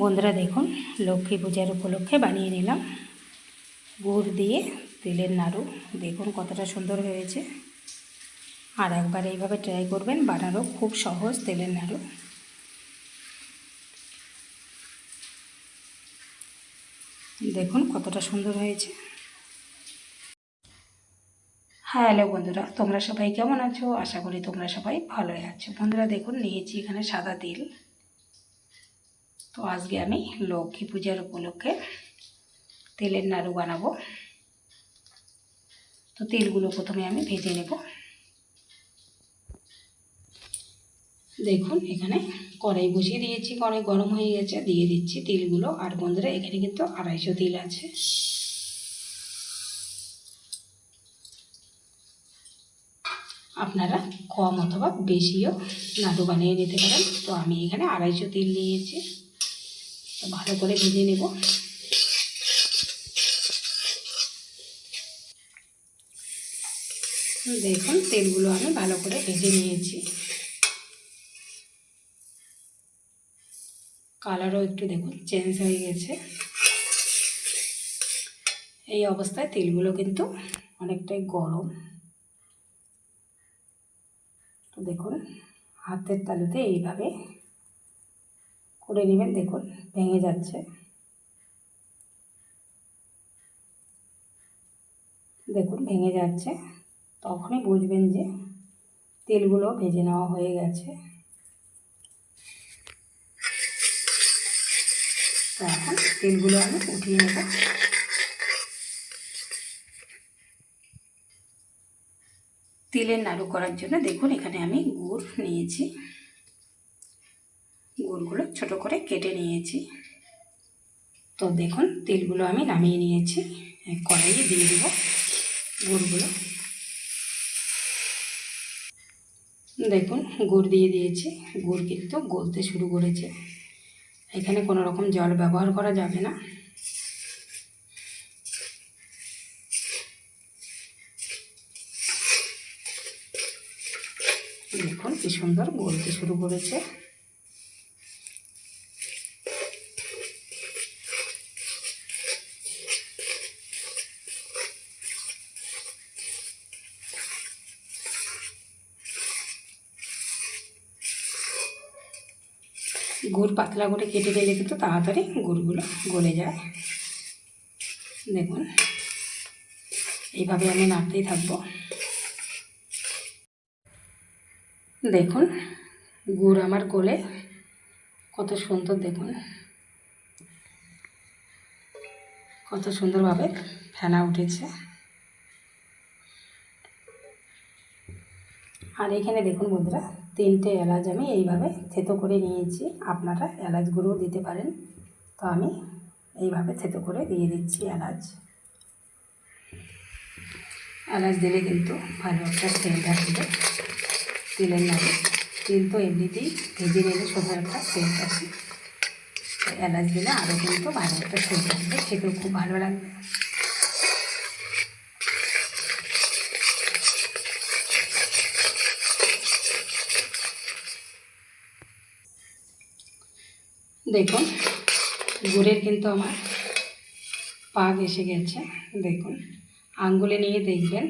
বন্ধুরা দেখুন, লক্ষ্মী পূজার উপলক্ষে বানিয়ে নিলাম। গুড় দিয়ে তেলের নাড়ু। দেখুন কতটা সুন্দর হয়েছে। আর একবার এইভাবে ট্রাই করবেন, বানানো খুব সহজ তেলের নাড়ু। দেখুন কতটা সুন্দর হয়েছে। হ্যাঁ হ্যালো বন্ধুরা, তোমরা সবাই কেমন আছো? আশা করি তোমরা সবাই ভালোই আছো। বন্ধুরা দেখুন, নিয়েছি এখানে সাদা তিল। তো আজকে আমি লক্ষ্মী পূজার উপলক্ষে তেলের নাড়ু বানাবো। তো তেলগুলো প্রথমে আমি ভেজে নেব। দেখুন, এখানে কড়াই বসিয়ে দিয়েছি, কড়াই গরম হয়ে গেছে, দিয়ে দিচ্ছি তিলগুলো। আর বন্ধুরা, এখানে কিন্তু আড়াইশো তিল আছে। আপনারা কম অথবা বেশিও নাড়ু বানিয়ে নিতে পারেন। তো আমি এখানে আড়াইশো তিল নিয়েছি। ভালো করে ভেজে নেব। দেখুন, তেলগুলো আমি ভালো করে ভেজে নিয়েছি। কালারও একটু দেখুন চেঞ্জ হয়ে গেছে। এই অবস্থায় তেলগুলো কিন্তু অনেকটাই গরম। তো দেখুন, হাতের তালুতে এইভাবে করে নেবেন দেখুন, ভেঙে যাচ্ছে। দেখুন, ভেঙে যাচ্ছে। তখনই বুঝবেন যে তেলগুলো ভেজে নেওয়া হয়ে গেছে। এখন তেলগুলো আমি উঠিয়ে নেব। তিলের নাড়ু করার জন্য দেখুন, এখানে আমি গুড় নিয়েছি। গুড়গুলো ছোট করে কেটে নিয়েছি। তো দেখুন, তেলগুলো আমি নামিয়ে নিয়েছি। কড়াইয়ে দিয়ে দেবো গুড়গুলো। দেখুন, গুড় দিয়ে দিয়েছি। গুড় কিন্তু গলতে শুরু করেছে। এখানে কোনো রকম জল ব্যবহার করা যাবে না। দেখুন, কি সুন্দর গলতে শুরু করেছে। গুড় পাতলা করে কেটে দিলে কিন্তু তাড়াতাড়ি গুড়গুলো গলে যায়। দেখুন, এইভাবে আমি নাড়তেই থাকব। দেখুন, গুড় আমার গলে কত সুন্দর, দেখুন। কত সুন্দরভাবে ফেনা উঠেছে। আর এখানে দেখুন বন্ধুরা, তিনটে এলাচ আমি এইভাবে থেতো করে নিয়েছি। আপনারা এলাচ গুঁড়োও দিতে পারেন। তো আমি এইভাবে থেতো করে দিয়ে দিচ্ছি এলাচ। এলাচ দিলে কিন্তু ভালো একটা সেন্ট আসবে। তিলের নাড়ু। তিল তো এমনিতেই ভেজে নিলে সুন্দর একটা সেন্ট আসে। এলাচ দিলে আরও কিন্তু ভালো একটা সেন্ট আসবে। খুব ভালো লাগবে। দেখুন, গুড়ের কিন্তু আমার পাক এসে গেছে, দেখুন। আঙ্গুলে নিয়ে দেখবেন,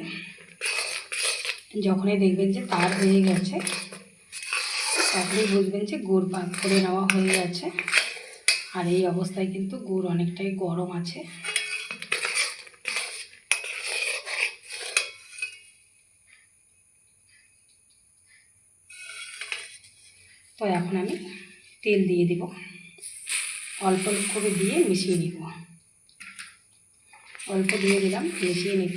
যখনই দেখবেন যে তার হয়ে গেছে, তখনই বুঝবেন যে গুড় পাক করে নেওয়া হয়ে গেছে। আর এই অবস্থায় কিন্তু গুড় অনেকটাই গরম আছে। তো এখন আমি তেল দিয়ে দিব। অল্প করে দিয়ে মিশিয়ে নিব। অল্প দিয়ে দিলাম, মিশিয়ে নিব।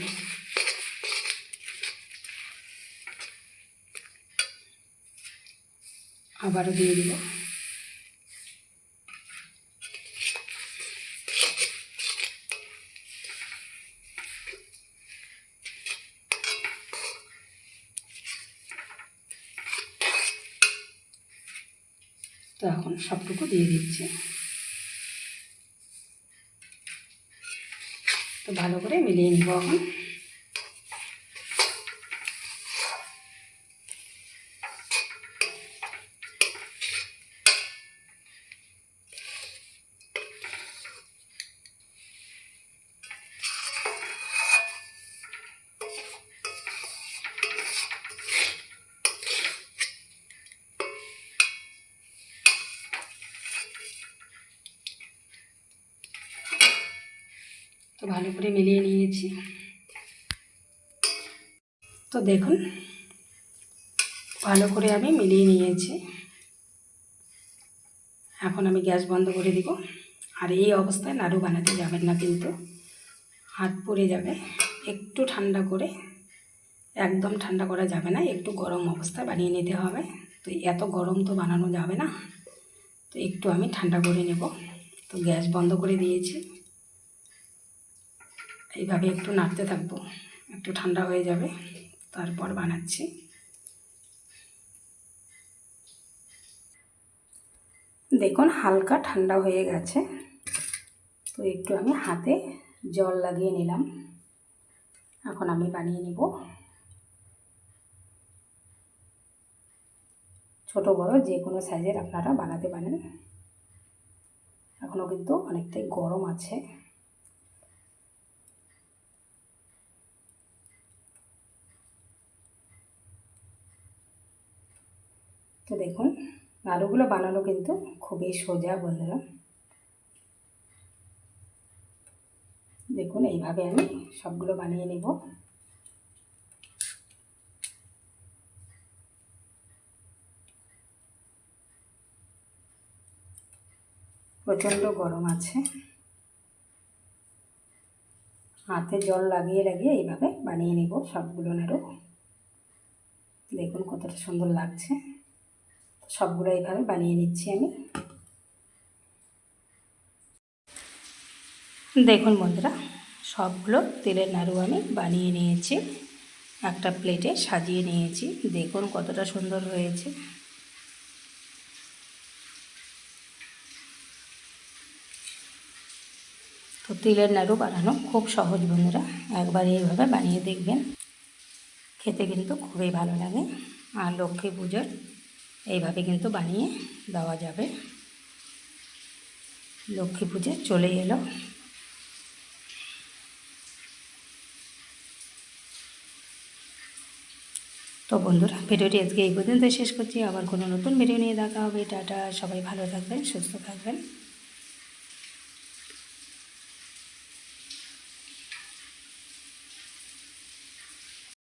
আবারও দিয়ে দিব। তো এখন সবটুকু দিয়ে দিচ্ছি। ভালো করে মিলিয়ে নিব এখন ভালো করে মিলিয়ে নিয়েছি। তো দেখুন, ভালো করে আমি মিলিয়ে নিয়েছি। এখন আমি গ্যাস বন্ধ করে দিব। আর এই অবস্থায় নাড়ু বানাতে যাবেন না কিন্তু। হাত পড়ে যাবে। একটু ঠান্ডা করে, একদম ঠান্ডা করা যাবে না। একটু গরম অবস্থায় বানিয়ে নিতে হবে। তো এত গরম তো বানানো যাবে না। তো একটু আমি ঠান্ডা করে নেব। তো গ্যাস বন্ধ করে দিয়েছি। এইভাবে একটু নাড়তে থাকব। একটু ঠান্ডা হয়ে যাবে, তারপর বানাচ্ছি। দেখুন, হালকা ঠান্ডা হয়ে গেছে। তো একটু আমি হাতে জল লাগিয়ে নিলাম। এখন আমি বানিয়ে নিব ছোট, বড়, যে কোনো সাইজের আপনারা বানাতে পারেন। এখনও কিন্তু অনেকটাই গরম আছে। তো দেখুন নাড়ুগুলো বানানো কিন্তু খুবই সোজা বন্ধুরা। দেখুন, এইভাবে আমি সবগুলো বানিয়ে নেব। প্রচণ্ড গরম আছে। হাতে জল লাগিয়ে লাগিয়ে এইভাবে বানিয়ে নেব সবগুলো নাড়ু। দেখুন কতটা সুন্দর লাগছে। সবগুলো এইভাবে বানিয়ে নিচ্ছি আমি। দেখুন বন্ধুরা, সবগুলো তেলের নাড়ু আমি বানিয়ে নিয়েছি। একটা প্লেটে সাজিয়ে নিয়েছি। দেখুন কতটা সুন্দর হয়েছে। তো তিলের নাড়ু বানানো খুব সহজ বন্ধুরা, একবার এইভাবে বানিয়ে দেখবেন। খেতে কিন্তু খুবই ভালো লাগে। আর লক্ষ্মী পুজোর এইভাবে কিন্তু বানিয়ে দেওয়া যাবে। লক্ষ্মী পুজো চলে এলো। তো বন্ধুরা, ভিডিওটি আজকে এই পর্যন্ত শেষ করছি। আবার কোনো নতুন ভিডিও নিয়ে দেখা হবে। টাটা, সবাই ভালো থাকবেন, সুস্থ থাকবেন।